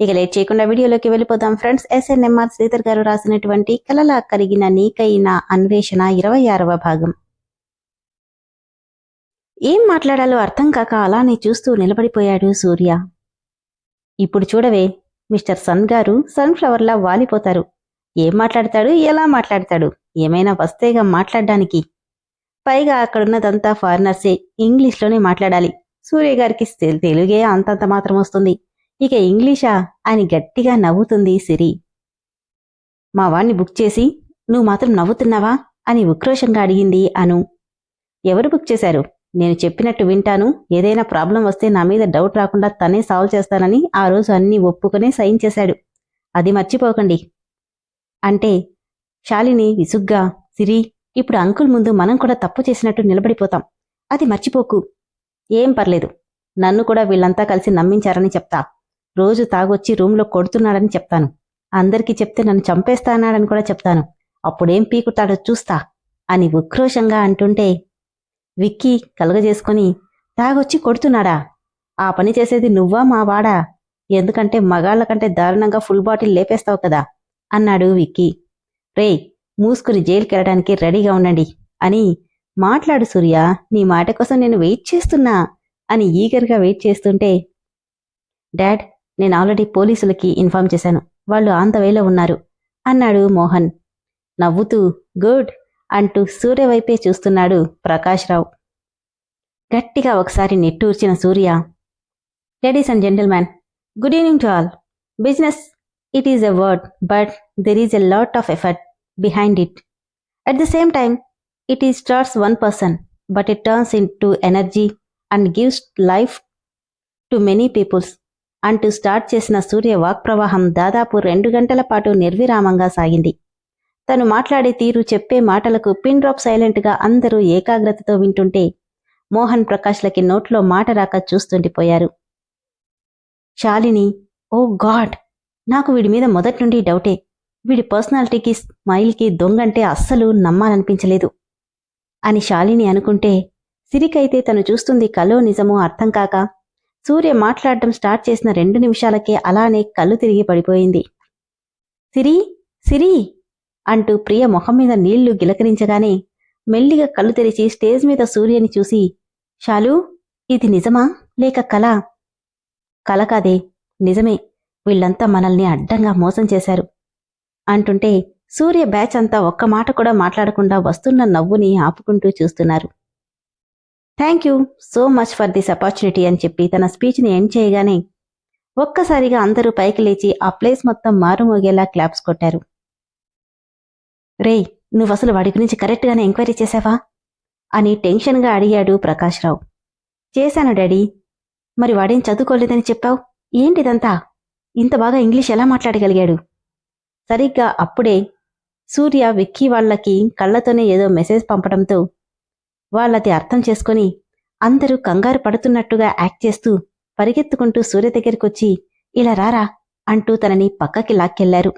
ఇక లేట్ చేయకుండా వీడియోలోకి వెళ్ళిపోదాం. ఫ్రెండ్స్ ఎస్ఎన్ఎంఆర్ శ్రీధర్ గారు రాసినటువంటి కలలా కరిగిన నీకైన అన్వేషణ ఇరవై ఆరవ భాగం. ఏం మాట్లాడాలో అర్థం కాక అలానే చూస్తూ నిలబడిపోయాడు సూర్య. ఇప్పుడు చూడవే మిస్టర్ సన్ గారు సన్ఫ్లవర్లా వాలిపోతారు. ఏం మాట్లాడతాడు ఎలా మాట్లాడతాడు? ఏమైనా వస్తేగా మాట్లాడడానికి. పైగా అక్కడున్నదంతా ఫారినర్సే ఇంగ్లీష్లోనే మాట్లాడాలి. సూర్య గారికి తెలుగే అంతంత మాత్రం వస్తుంది. ఇక ఇంగ్లీషా అని గట్టిగా నవ్వుతుంది సిరి. మా వాణ్ణి బుక్ చేసి నువ్వు మాత్రం నవ్వుతున్నావా? అని ఉక్రోషంగా అడిగింది అను. ఎవరు బుక్ చేశారు? నేను చెప్పినట్టు వింటాను. ఏదైనా ప్రాబ్లం వస్తే నా మీద డౌట్ రాకుండా తనే సాల్వ్ చేస్తానని ఆ రోజు అన్నీ ఒప్పుకునే సైన్ చేశాడు. అది మర్చిపోకండి. అంటే శాలిని విసుగ్గా సిరి ఇప్పుడు అంకుల్ ముందు మనం కూడా తప్పు చేసినట్టు నిలబడిపోతాం. అది మర్చిపోకు. ఏం పర్లేదు. నన్ను కూడా వీళ్ళంతా కలిసి నమ్మించారని చెప్తా. రోజు తాగొచ్చి రూంలో కొడుతున్నాడని చెప్తాను. అందరికీ చెప్తే నన్ను చంపేస్తానాడని కూడా చెప్తాను. అప్పుడేం పీకుతాడో చూస్తా అని ఉక్రోషంగా అంటుంటే విక్కీ కలుగజేసుకొని తాగొచ్చి కొడుతున్నాడా? ఆ పని చేసేది నువ్వా మా వాడా? ఎందుకంటే మగాళ్ళ కంటే దారుణంగా ఫుల్ బాటిల్ లేపేస్తావు కదా? అన్నాడు విక్కీ. రేయ్ మూసుకుని జైలుకెళ్ళడానికి రెడీగా ఉండండి అని మాట్లాడు సూర్య నీ మాట కోసం నేను వెయిట్ చేస్తున్నా అని ఈగర్గా వెయిట్ చేస్తుంటే డాడ్ నేను ఆల్రెడీ పోలీసులకి ఇన్ఫార్మ్ చేశాను. వాళ్ళు ఆన్ ద వేలో ఉన్నారు. అన్నాడు మోహన్. నవ్వుతూ గుడ్ అంటూ సూర్య వైపే చూస్తున్నాడు ప్రకాశ్రావు గట్టిగా ఒకసారి నిట్టూర్చిన Surya ladies and gentlemen good evening to all business it is a word but there is a lot of effort behind it at the same time it ఈ starts one person but it turns in to energy and gives life to many peoples అంటూ start చేసిన Surya walk ప్రవాహం దాదాపు రెండు గంటల పాటు నిర్విరామంగా సాగింది. తను మాట్లాడే తీరు చెప్పే మాటలకు పిన్ డ్రాప్ సైలెంట్గా అందరూ ఏకాగ్రతతో వింటుంటే మోహన్ ప్రకాష్లకి నోట్లో మాట రాక చూస్తుండిపోయారు. శాలిని ఓ గాడ్! నాకు వీడి మీద మొదటి నుండి డౌటే. వీడి పర్సనాలిటీకి స్మైల్కి దొంగంటే అస్సలు నమ్మాలనిపించలేదు అని శాలిని అనుకుంటే సిరికైతే తను చూస్తుంది కలో నిజమో అర్థం కాక సూర్య మాట్లాడటం స్టార్ట్ చేసిన రెండు నిమిషాలకే అలానే కళ్ళు తిరిగి పడిపోయింది. సిరి సిరి! అంటూ ప్రియ మొహం మీద నీళ్ళు గిలకరించగానే మెల్లిగా కళ్ళు తెరిచి స్టేజ్ మీద సూర్యని చూసి షాలు ఇది నిజమా? లేక కల? కళ కాదే నిజమే. వీళ్ళంతా మనల్ని అడ్డంగా మోసం చేశారు. అంటుంటే సూర్య బ్యాచ్ అంతా ఒక్క మాట కూడా మాట్లాడకుండా వస్తున్న నవ్వుని ఆపుకుంటూ చూస్తున్నారు. Thank you so much for this opportunity అని చెప్పి తన స్పీచ్ని ఎండ్ చేయగానే ఒక్కసారిగా అందరూ పైకి లేచి ఆ ప్లేస్ మొత్తం మారుమోగేలా క్లాప్స్ కొట్టారు. రేయ్ నువ్వు అసలు వాడి గురించి కరెక్ట్గానే ఎంక్వైరీ చేశావా అని టెన్షన్గా అడిగాడు ప్రకాశ్రావు చేశాను డాడీ. మరి వాడేం చదువుకోలేదని చెప్పావు? ఏంటిదంతా? ఇంత బాగా ఇంగ్లీష్ ఎలా మాట్లాడగలిగాడు? సరిగ్గా అప్పుడే సూర్య విక్కీ వాళ్ళకి కళ్ళతోనే ఏదో మెసేజ్ పంపడంతో వాళ్ళది అర్థం చేసుకొని అందరూ కంగారు పడుతున్నట్టుగా యాక్ట్ చేస్తూ పరిగెత్తుకుంటూ సూర్య దగ్గరికొచ్చి ఇలా రారా అంటూ తనని పక్కకి లాక్కెళ్ళారు.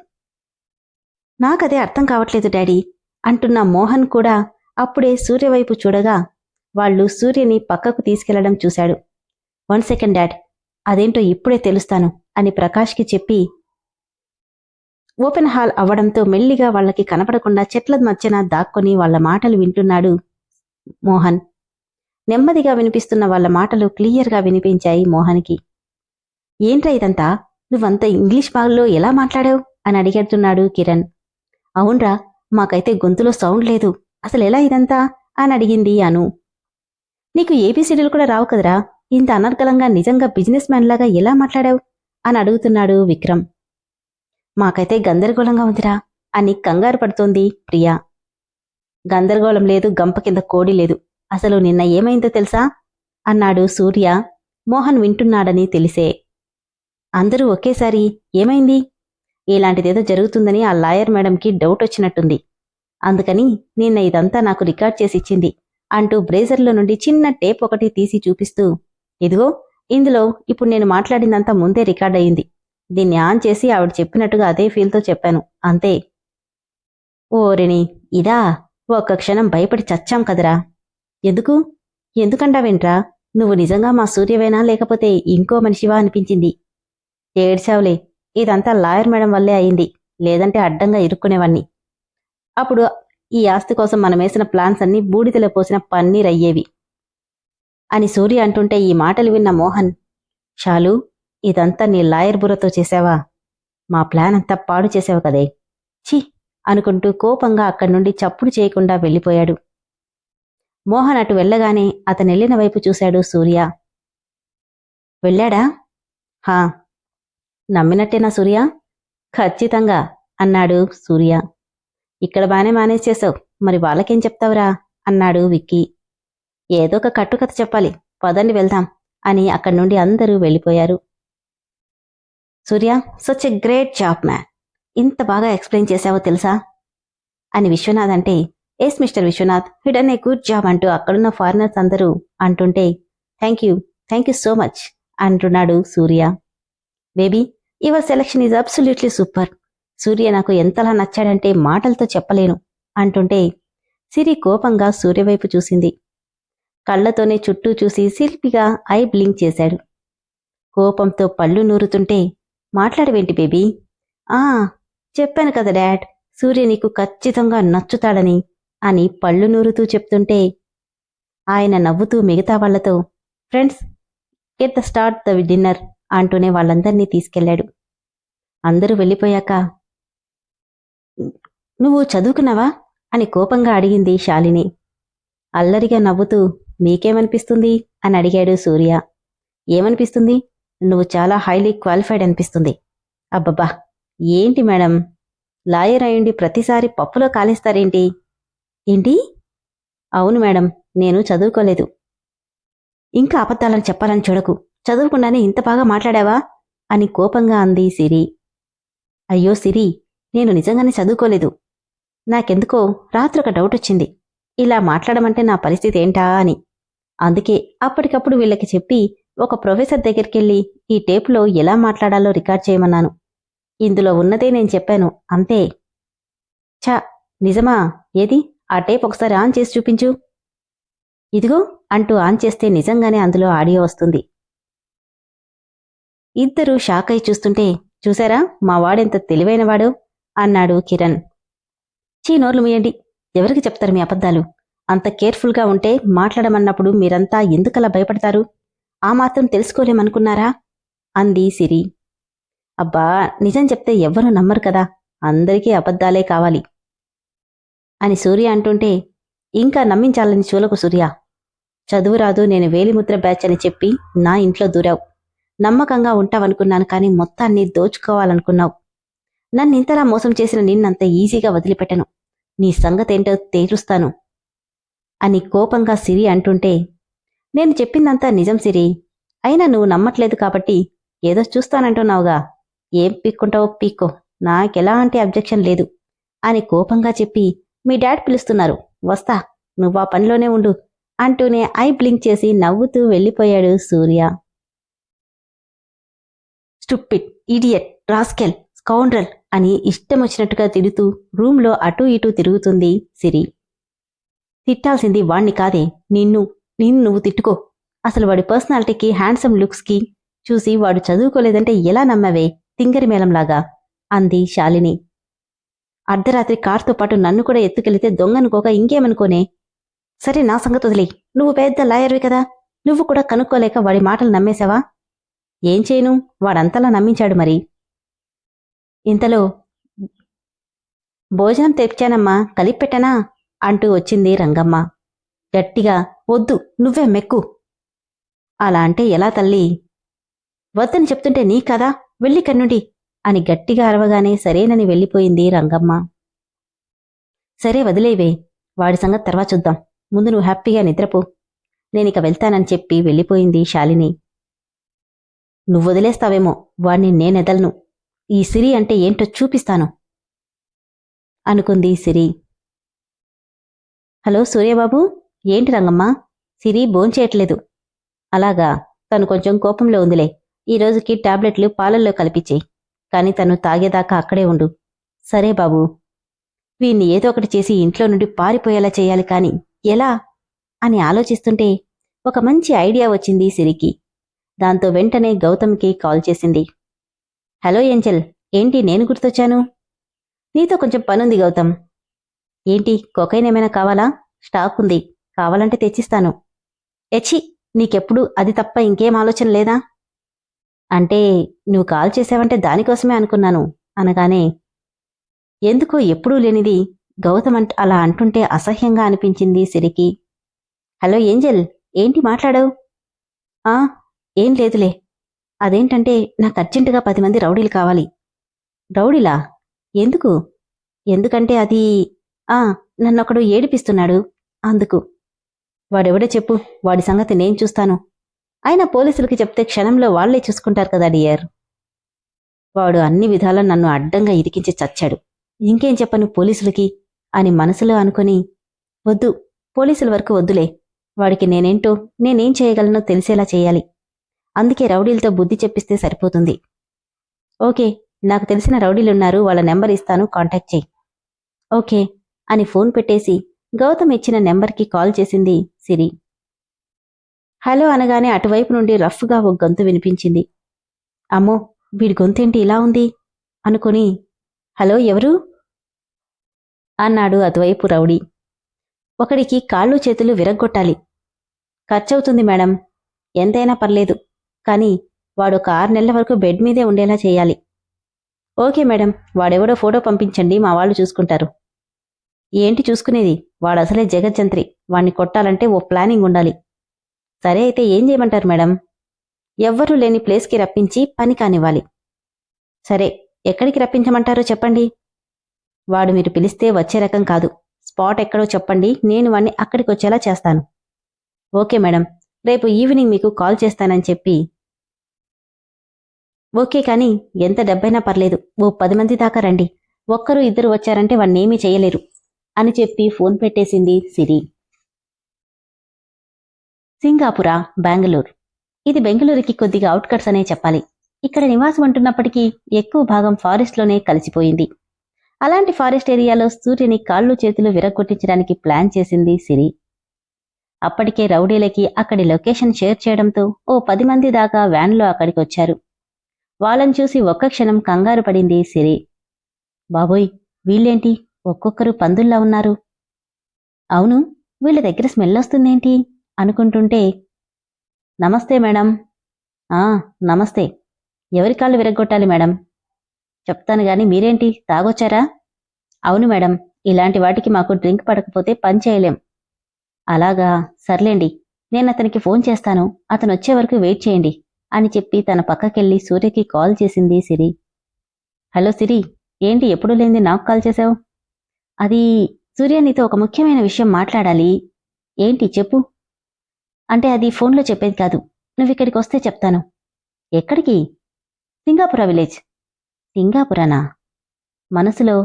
నాకదే అర్థం కావట్లేదు డాడీ అంటున్న మోహన్ కూడా అప్పుడే సూర్యవైపు చూడగా వాళ్ళు సూర్యని పక్కకు తీసుకెళ్ళడం చూశాడు. వన్ సెకండ్ డాడ్ అదేంటో ఇప్పుడే తెలుస్తాను అని ప్రకాష్కి చెప్పి ఓపెన్ హాల్ అవ్వడంతో మెల్లిగా వాళ్ళకి కనపడకుండా చెట్ల మధ్యన దాక్కొని వాళ్ళ మాటలు వింటున్నాడు మోహన్. నెమ్మదిగా వినిపిస్తున్న వాళ్ళ మాటలు క్లియర్గా వినిపించాయి మోహన్కి. ఏంట్రా ఇదంతా? నువ్వంత ఇంగ్లీష్ బాగులో ఎలా మాట్లాడావు? అని అడిగేస్తున్నాడు కిరణ్. అవునరా మాకైతే గొంతులో సౌండ్ లేదు. అసలు ఎలా ఇదంతా? అని అడిగింది అను. నీకు ఏబీసీడీలు కూడా రావు కదరా? ఇంత అనర్గళంగా నిజంగా బిజినెస్ మ్యాన్ లాగా ఎలా మాట్లాడావు? అని అడుగుతున్నాడు విక్రమ్. మాకైతే గందరగోళంగా ఉందిరా. అని కంగారు పడుతోంది ప్రియా. గందరగోళం లేదు గంప కింద కోడి లేదు. అసలు నిన్న ఏమైందో తెలుసా? అన్నాడు సూర్య. మోహన్ వింటున్నాడని తెలిసే. అందరూ ఒకేసారి ఏమైంది? ఇలాంటిదేదో జరుగుతుందని ఆ లాయర్ మేడంకి డౌట్ వచ్చినట్టుంది. అందుకని నిన్న ఇదంతా నాకు రికార్డ్ చేసి ఇచ్చింది అంటూ బ్రేజర్లో నుండి చిన్న టేప్ ఒకటి తీసి చూపిస్తూ ఇదిగో ఇందులో ఇప్పుడు నేను మాట్లాడిందంతా ముందే రికార్డ్ అయింది. దీన్ని ఆన్ చేసి ఆవిడ చెప్పినట్టుగా అదే ఫీల్తో చెప్పాను అంతే. ఓరిని ఇదా? ఒక్క క్షణం భయపడి చచ్చాం కదరా. ఎందుకు? ఎందుకంటావేంట్రా? నువ్వు నిజంగా మా సూర్యవేనా లేకపోతే ఇంకో మనిషివా అనిపించింది. ఏడ్చావులే. ఇదంతా లాయర్ మేడం వల్లే అయింది. లేదంటే అడ్డంగా ఇరుక్కునేవాణ్ణి. అప్పుడు ఈ ఆస్తి కోసం మనం వేసిన ప్లాన్స్ అన్నీ బూడిదలో పోసిన పన్నీర్ అయ్యేవి. అని సూర్య అంటుంటే ఈ మాటలు విన్న మోహన్ షాలు ఇదంతా నీ లాయర్ బుర్రతో చేశావా మా ప్లాన్ అంతా పాడు చేసావు కదే. ఛీ! అనుకుంటూ కోపంగా అక్కడి నుండి చప్పుడు చేయకుండా వెళ్ళిపోయాడు. మోహన్ అటు వెళ్ళగానే అతనెళ్ళిన వైపు చూశాడు సూర్య. వెళ్ళాడా? హా నమ్మినట్టేనా సూర్య? ఖచ్చితంగా అన్నాడు సూర్య. ఇక్కడ బానే మేనేజ్ చేసావు మరి వాళ్ళకేం చెప్తావురా? అన్నాడు విక్కీ. ఏదో ఒక కట్టుకథ చెప్పాలి పదండి వెళ్దాం అని అక్కడి నుండి అందరూ వెళ్ళిపోయారు. Surya such a great job man ఇంత బాగా ఎక్స్ప్లెయిన్ చేశావో తెలుసా? అని విశ్వనాథ్ అంటే yes mister Viswanath hidden a good job అంటూ అక్కడున్న ఫారినర్స్ అందరూ అంటుంటే thank you thank you so much అంటున్నాడు Surya. Baby your selection is absolutely super. Surya నాకు ఎంతలా నచ్చాడంటే మాటలతో చెప్పలేను అంటుంటే సిరి కోపంగా సూర్యవైపు చూసింది. కళ్ళతోనే చుట్టూ చూసి శిల్పిగా ఐ బ్లింక్ చేశాడు. కోపంతో పళ్ళు నూరుతుంటే మాట్లాడవేంటి బేబీ? ఆ చెప్పాను కదా డాడ్ సూర్య నీకు ఖచ్చితంగా నచ్చుతాడని అని పళ్ళు నూరుతూ చెప్తుంటే ఆయన నవ్వుతూ మిగతా వాళ్ళతో friends get the start the dinner అంటూనే వాళ్ళందర్నీ తీసుకెళ్ళాడు అందరూ వెళ్ళిపోయాక నువ్వు చదువుకున్నావా? అని కోపంగా అడిగింది శాలిని. అల్లరిగా నవ్వుతూ మీకేమనిపిస్తుంది? అని అడిగాడు సూర్య. ఏమనిపిస్తుంది? నువ్వు చాలా హైలీ క్వాలిఫైడ్ అనిపిస్తుంది. అబ్బబ్బా! ఏంటి మేడం? లాయర్ అయ్యుండి ప్రతిసారి పప్పులో కాలేస్తారేంటి? ఏంటి? అవును మేడం నేను చదువుకోలేదు. ఇంకా అబద్ధాలను చెప్పాలని చూడకు. చదువుకుండానే ఇంత బాగా మాట్లాడావా? అని కోపంగా అంది సిరి. అయ్యో సిరి నేను నిజంగానే చదువుకోలేదు. నాకెందుకో రాత్రి ఒక డౌట్ వచ్చింది. ఇలా మాట్లాడమంటే నా పరిస్థితి ఏంటా అని. అందుకే అప్పటికప్పుడు వీళ్ళకి చెప్పి ఒక ప్రొఫెసర్ దగ్గరికెళ్ళి ఈ టేపులో ఎలా మాట్లాడాలో రికార్డ్ చేయమన్నాను. ఇందులో ఉన్నదే నేను చెప్పాను అంతే. ఛా నిజమా? ఏది? ఆ టేప్ ఒకసారి ఆన్ చేసి చూపించు. ఇదిగో అంటూ ఆన్ చేస్తే నిజంగానే అందులో ఆడియో వస్తుంది. ఇద్దరూ షాక్ అయి చూస్తుంటే చూసారా? మా వాడెంత తెలివైనవాడు అన్నాడు కిరణ్. చీ నోర్లు మీయండి. ఎవరికి చెప్తారు మీ అబద్ధాలు? అంత కేర్ఫుల్గా ఉంటే మాట్లాడమన్నప్పుడు మీరంతా ఎందుకలా భయపడతారు? ఆ మాత్రం తెలుసుకోలేమనుకున్నారా? అంది సిరి. అబ్బా నిజం చెప్తే ఎవ్వరూ నమ్మరు కదా. అందరికీ అబద్ధాలే కావాలి. అని సూర్య అంటుంటే ఇంకా నమ్మించాలని చూలకు సూర్య. చదువు రాదు నేను వేలిముద్ర బ్యాచ్ అని చెప్పి నా ఇంట్లో దూరావు. నమ్మకంగా ఉంటావనుకున్నాను కానీ మొత్తాన్ని దోచుకోవాలనుకున్నావు. నన్ను ఇంతలా మోసం చేసిన నిన్నంత ఈజీగా వదిలిపెట్టను. నీ సంగతేంటో తేరుస్తాను అని కోపంగా సిరి అంటుంటే నేను చెప్పిందంతా నిజం సిరి. అయినా నువ్వు నమ్మట్లేదు కాబట్టి ఏదో చూస్తానంటున్నావుగా. ఏం పీక్కుంటావో పీక్కో నాకెలాంటి అబ్జెక్షన్ లేదు అని కోపంగా చెప్పి మీ డాడ్ పిలుస్తున్నారు. వస్తా నువ్వా పనిలోనే ఉండు అంటూనే ఐ బ్లింక్ చేసి నవ్వుతూ వెళ్ళిపోయాడు Surya. Stupid idiot rascal scoundrel అని ఇష్టం వచ్చినట్టుగా తిడుతూ రూంలో అటూ ఇటూ తిరుగుతుంది సిరి. తిట్టాల్సింది వాణ్ణి కాదే నిన్ను నిన్ను నువ్వు తిట్టుకో. అసలు వాడి పర్సనాలిటీకి హ్యాండ్సమ్ లుక్స్కి చూసి వాడు చదువుకోలేదంటే ఎలా నమ్మవే? తింగరి మేళంలాగా అంది శాలిని. అర్ధరాత్రి కార్తో పాటు నన్ను కూడా ఎత్తుకెళితే దొంగనుకోక ఇంకేమనుకోనే? సరే నా సంగతి వదిలే. నువ్వు పెద్ద లాయర్వి కదా. నువ్వు కూడా కనుక్కోలేక వాడి మాటలు నమ్మేశావా? ఏం చేయను? వాడంతలా నమ్మించాడు మరి. ఇంతలో భోజనం తెచ్చానమ్మా కలిపెట్టనా? అంటూ వచ్చింది రంగమ్మ. గట్టిగా వద్దు నువ్వే మెక్కు. అలా అంటే ఎలా తల్లి? వద్దని చెప్తుంటే నీ కదా? వెళ్ళి కన్నుడి అని గట్టిగా అరవగానే సరేనని వెళ్ళిపోయింది రంగమ్మ. సరే వదిలేవే వాడి సంగతి తర్వాత చూద్దాం. ముందు నువ్వు హ్యాపీగా నిద్రపో. నేనిక వెళ్తానని చెప్పి వెళ్ళిపోయింది శాలిని. నువ్వు వదిలేస్తావేమో వాణ్ణి నేనెదలను ఈ సిరి అంటే ఏంటో చూపిస్తాను అనుకుంది సిరి. హలో సూర్యబాబు ఏంటి రంగమ్మ? సిరి భోంచేయట్లేదు అలాగా తను కొంచెం కోపంలో ఉందిలే. ఈ రోజుకి టాబ్లెట్లు పాలల్లో కలిపించేయి కాని తను తాగేదాకా అక్కడే ఉండు. సరే బాబు. వీణ్ణి ఏదో ఒకటి చేసి ఇంట్లో నుండి పారిపోయేలా చేయాలి కాని ఎలా? అని ఆలోచిస్తుంటే ఒక మంచి ఐడియా వచ్చింది సిరికి. దాంతో వెంటనే గౌతమ్కి కాల్ చేసింది. హలో ఏంజల్ ఏంటి నేను గుర్తొచ్చాను? నీతో కొంచెం పనుంది గౌతమ్. ఏంటి కొకైన్ ఏమైనా కావాలా? స్టాక్ ఉంది. కావాలంటే తెచ్చిస్తాను. ఎచ్చి నీకెప్పుడు అది తప్ప ఇంకేం ఆలోచన లేదా? అంటే నువ్వు కాల్ చేసావంటే దానికోసమే అనుకున్నాను అనగానే ఎందుకో ఎప్పుడూ లేనిది గౌతమ్ అంట అలా అంటుంటే అసహ్యంగా అనిపించింది సిరికి. హలో ఏంజల్ ఏంటి మాట్లాడావు? ఆ ఏం లేదులే. అదేంటంటే నాకు అర్జెంటుగా పది మంది రౌడీలు కావాలి. రౌడీలా? ఎందుకు? ఎందుకంటే అది ఆ నన్నొకడు ఏడిపిస్తున్నాడు అందుకు. వాడెవడో చెప్పు వాడి సంగతి నేను చూస్తాను. అయినా పోలీసులకి చెప్తే క్షణంలో వాళ్ళే చూసుకుంటారు కదా డియర్. వాడు అన్ని విధాలా నన్ను అడ్డంగా ఇరికించి చచ్చాడు. ఇంకేం చెప్పను పోలీసులకి? అని మనసులో అనుకొని వద్దు పోలీసుల వరకు వద్దులే. వాడికి నేనేంటో నేనేం చేయగలనో తెలిసేలా చేయాలి. అందుకే రౌడీలతో బుద్ధి చెప్పిస్తే సరిపోతుంది. ఓకే నాకు తెలిసిన రౌడీలున్నారు వాళ్ళ నెంబర్ ఇస్తాను కాంటాక్ట్ చెయ్యి ఓకే అని ఫోన్ పెట్టేసి గౌతమ్ ఇచ్చిన నెంబర్కి కాల్ చేసింది సిరి. హలో అనగానే అటువైపు నుండి రఫ్గా ఒక గొంతు వినిపించింది. అమ్మో వీడి గొంతేంటి ఇలా ఉంది? అనుకుని హలో ఎవరు? అన్నాడు అటువైపు రౌడీ. ఒకడికి కాళ్ళు చేతులు విరగ్గొట్టాలి. ఖర్చవుతుంది మేడం. ఎంతైనా పర్లేదు. కానీ వాడు ఒక ఆరు నెలల వరకు బెడ్ మీదే ఉండేలా చేయాలి. ఓకే మేడం వాడెవడో ఫోటో పంపించండి మా వాళ్ళు చూసుకుంటారు. ఏంటి చూసుకునేది? వాడు అసలే జగజ్జంత్రి. వాణ్ణి కొట్టాలంటే ఓ ప్లానింగ్ ఉండాలి. సరే అయితే ఏం చేయమంటారు మేడం? ఎవ్వరూ లేని ప్లేస్కి రప్పించి పని కానివ్వాలి. సరే ఎక్కడికి రప్పించమంటారో చెప్పండి. వాడు మీరు పిలిస్తే వచ్చే రకం కాదు. స్పాట్ ఎక్కడో చెప్పండి నేను వాణ్ణి అక్కడికి వచ్చేలా చేస్తాను. ఓకే మేడం రేపు ఈవినింగ్ మీకు కాల్ చేస్తానని చెప్పి. ఓకే కానీ ఎంత డబ్బైనా పర్లేదు. ఓ పది మంది దాకా రండి. ఒక్కరు ఇద్దరు వచ్చారంటే వాణ్ణేమీ చేయలేరు. అని చెప్పి ఫోన్ పెట్టేసింది సిరి. సింగాపుర బెంగళూరు. ఇది బెంగళూరుకి కొద్దిగా అవుట్కట్స్ అనే చెప్పాలి. ఇక్కడ నివాసం అంటున్నప్పటికీ ఎక్కువ భాగం ఫారెస్ట్లోనే కలిసిపోయింది. అలాంటి ఫారెస్ట్ ఏరియాలో సూర్యుని కాళ్ళు చేతులు విరగొట్టించడానికి ప్లాన్ చేసింది సిరి. అప్పటికే రౌడీలకి అక్కడి లొకేషన్ షేర్ చేయడంతో ఓ పది మంది దాకా వ్యాన్లో అక్కడికి వచ్చారు. వాళ్ళని చూసి ఒక్క క్షణం కంగారు పడింది సిరి. బాబోయ్ వీళ్ళేంటి? ఒక్కొక్కరు పందుల్లా ఉన్నారు. అవును వీళ్ళ దగ్గర స్మెల్ వస్తుందేంటి? అనుకుంటుంటే నమస్తే మేడం. ఆ నమస్తే. ఎవరి కాళ్ళు విరగొట్టాలి మేడం? చెప్తాను గాని మీరేంటి? తాగొచ్చారా? అవును మేడం. ఇలాంటి వాటికి మాకు డ్రింక్ పడకపోతే పని చేయలేం. అలాగా. సర్లేండి. నేను అతనికి ఫోన్ చేస్తాను. అతను వచ్చే వరకు వెయిట్ చేయండి అని చెప్పి తన పక్కకెళ్ళి సూర్యకి కాల్ చేసింది సిరి. హలో సిరి. ఏంటి ఎప్పుడు లేని నాకు కాల్ చేశావు? అది సూర్య నీతో ఒక ముఖ్యమైన విషయం మాట్లాడాలి. ఏంటి చెప్పు. అంటే అది ఫోన్లో చెప్పేది కాదు. నువ్వు ఇక్కడికి వస్తే చెప్తాను. ఎక్కడికి? సింగాపుర విలేజ్. సింగాపురానా? మనసులో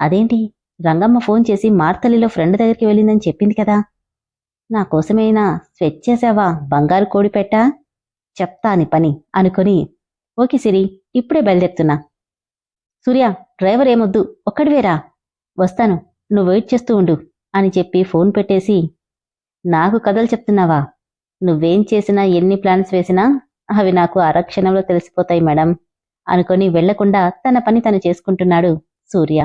అదేంటి? రంగమ్మ ఫోన్ చేసి మార్తలిలో ఫ్రెండ్ దగ్గరికి వెళ్ళిందని చెప్పింది కదా. నా కోసమైనా స్వెచ్ చేసావా? బంగారు కోడి పెట్టా? చెప్తా అని పని అనుకొని ఓకే సిరి ఇప్పుడే బయలుదేరుతున్నా. సూర్య డ్రైవర్ ఏమొద్దు ఒక్కడివేరా వస్తాను. నువ్వు వెయిట్ చేస్తూ ఉండు అని చెప్పి ఫోన్ పెట్టేసి నాకు కథలు చెప్తున్నావా? నువ్వేం చేసినా ఎన్ని ప్లాన్స్ వేసినా అవి నాకు అరక్షణంలో తెలిసిపోతాయి మేడం. అనుకొని వెళ్ళకుండా తన పని తను చేసుకుంటున్నాడు సూర్య.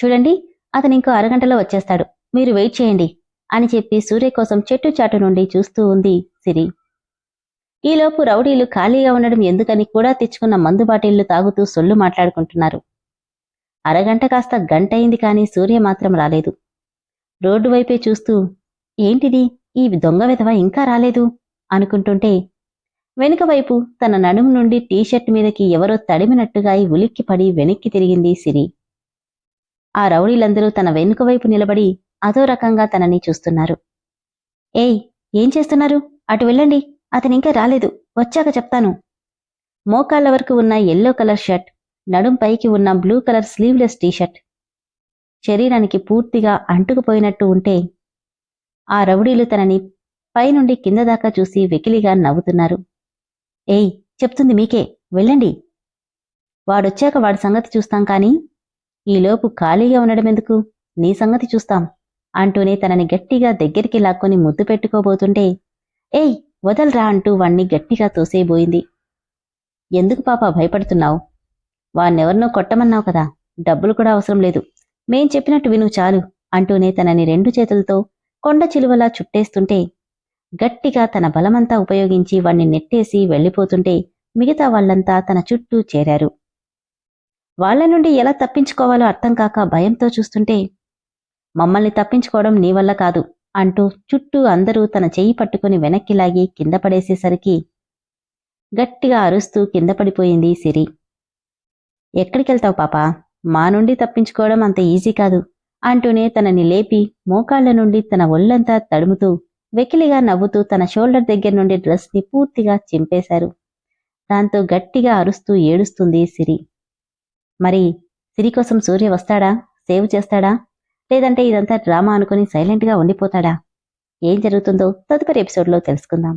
చూడండి అతను ఇంకో అరగంటలో వచ్చేస్తాడు. మీరు వెయిట్ చేయండి అని చెప్పి సూర్య కోసం చెట్టు చాటు నుండి చూస్తూ ఉంది సిరి. ఈలోపు రౌడీలు ఖాళీగా ఉండడం ఎందుకని కూడా తెచ్చుకున్న మందు బాటిళ్ళు తాగుతూ సొల్లు మాట్లాడుకుంటున్నారు. అరగంట కాస్త గంటయింది కానీ సూర్య మాత్రం రాలేదు. రోడ్డు వైపే చూస్తూ ఏంటిది? ఈ దొంగ విధవ ఇంకా రాలేదు అనుకుంటుంటే వెనుక వైపు తన నడుము నుండి టీషర్ట్ మీదకి ఎవరో తడిమినట్టుగా ఉలిక్కిపడి వెనక్కి తిరిగింది సిరి. ఆ రౌడీలందరూ తన వెనుక వైపు నిలబడి అదో రకంగా తనని చూస్తున్నారు. ఏయ్ ఏం చేస్తున్నారు? అటు వెళ్ళండి అతనింకా రాలేదు వచ్చాక చెప్తాను. మోకాళ్ళ వరకు ఉన్న ఎల్లో కలర్ షర్ట్ నడుం పైకి ఉన్న బ్లూ కలర్ స్లీవ్లెస్ టీషర్ట్. శరీరానికి పూర్తిగా అంటుకుపోయినట్టు ఉంటే ఆ రౌడీలు తనని పైనుండి కింద దాకా చూసి వెకిలిగా నవ్వుతున్నారు. ఏయ్ చెప్తుంది మీకే వెళ్ళండి. వాడొచ్చాక వాడి సంగతి చూస్తాం కానీ ఈలోపు ఖాళీగా ఉండడమెందుకు? నీ సంగతి చూస్తాం అంటూనే తనని గట్టిగా దగ్గరికి లాక్కొని ముద్దు పెట్టుకోబోతుంటే ఏయ్ వదలరా అంటూ వాణ్ణి గట్టిగా తోసేయబోయింది ఎందుకు పాప భయపడుతున్నావు? వాణ్ణెవరినో కొట్టమన్నావు కదా డబ్బులు కూడా అవసరం లేదు. మేం చెప్పినట్టు విను చాలు అంటూనే తనని రెండు చేతులతో కొండ చిలువలా చుట్టేస్తుంటే గట్టిగా తన బలమంతా ఉపయోగించి వాణ్ణి నెట్టేసి వెళ్ళిపోతుంటే మిగతా వాళ్ళంతా తన చుట్టూ చేరారు. వాళ్ళ నుండి ఎలా తప్పించుకోవాలో అర్థం కాక భయంతో చూస్తుంటే మమ్మల్ని తప్పించుకోవడం నీ వల్ల కాదు అంటూ చుట్టూ అందరూ తన చెయ్యి పట్టుకుని వెనక్కి లాగి కింద పడేసేసరికి గట్టిగా అరుస్తూ కింద పడిపోయింది సిరి. ఎక్కడికెళ్తావు పాపా? మా నుండి తప్పించుకోవడం అంత ఈజీ కాదు. అంటూనే తనని లేపి మోకాళ్ళ నుండి తన ఒళ్ళంతా తడుముతూ వెకిలిగా నవ్వుతూ తన షోల్డర్ దగ్గర నుండి డ్రెస్ని పూర్తిగా చింపేశారు. దాంతో గట్టిగా అరుస్తూ ఏడుస్తుంది సిరి. మరి సిరి కోసం సూర్య వస్తాడా? సేవ్ చేస్తాడా? లేదంటే ఇదంతా డ్రామా అనుకుని సైలెంట్గా ఉండిపోతాడా? ఏం జరుగుతుందో తదుపరి ఎపిసోడ్లో తెలుసుకుందాం.